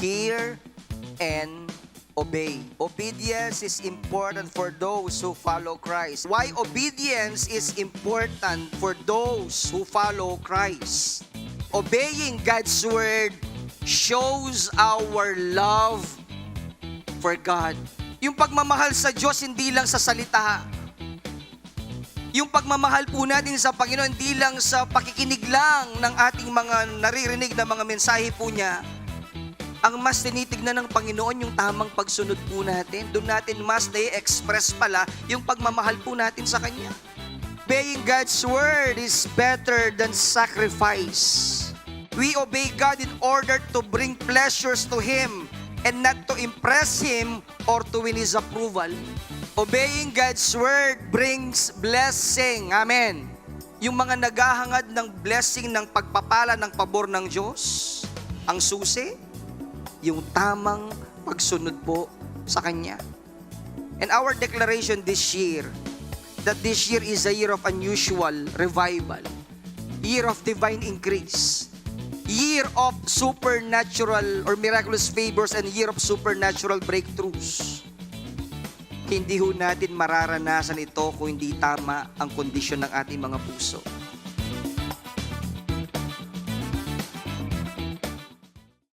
hear and obey. Obedience is important for those who follow Christ. Why obedience is important for those who follow Christ? Obeying God's word shows our love for God. Yung pagmamahal sa Diyos hindi lang sa salita. Yung pagmamahal po natin sa Panginoon hindi lang sa pakikinig lang ng ating mga naririnig na mga mensahe po niya. Ang mas tinitignan ng Panginoon yung tamang pagsunod po natin. Doon natin mas na-express pala yung pagmamahal po natin sa Kanya. Obeying God's word is better than sacrifice. We obey God in order to bring pleasures to Him and not to impress Him or to win His approval. Obeying God's word brings blessing. Amen. Yung mga naghahangad ng blessing ng pagpapala ng pabor ng Diyos, ang susi, yung tamang pagsunod po sa Kanya. And our declaration this year, that this year is a year of unusual revival, year of divine increase, year of supernatural or miraculous favors, and year of supernatural breakthroughs. Hindi ho natin mararanasan ito kung hindi tama ang kondisyon ng ating mga puso.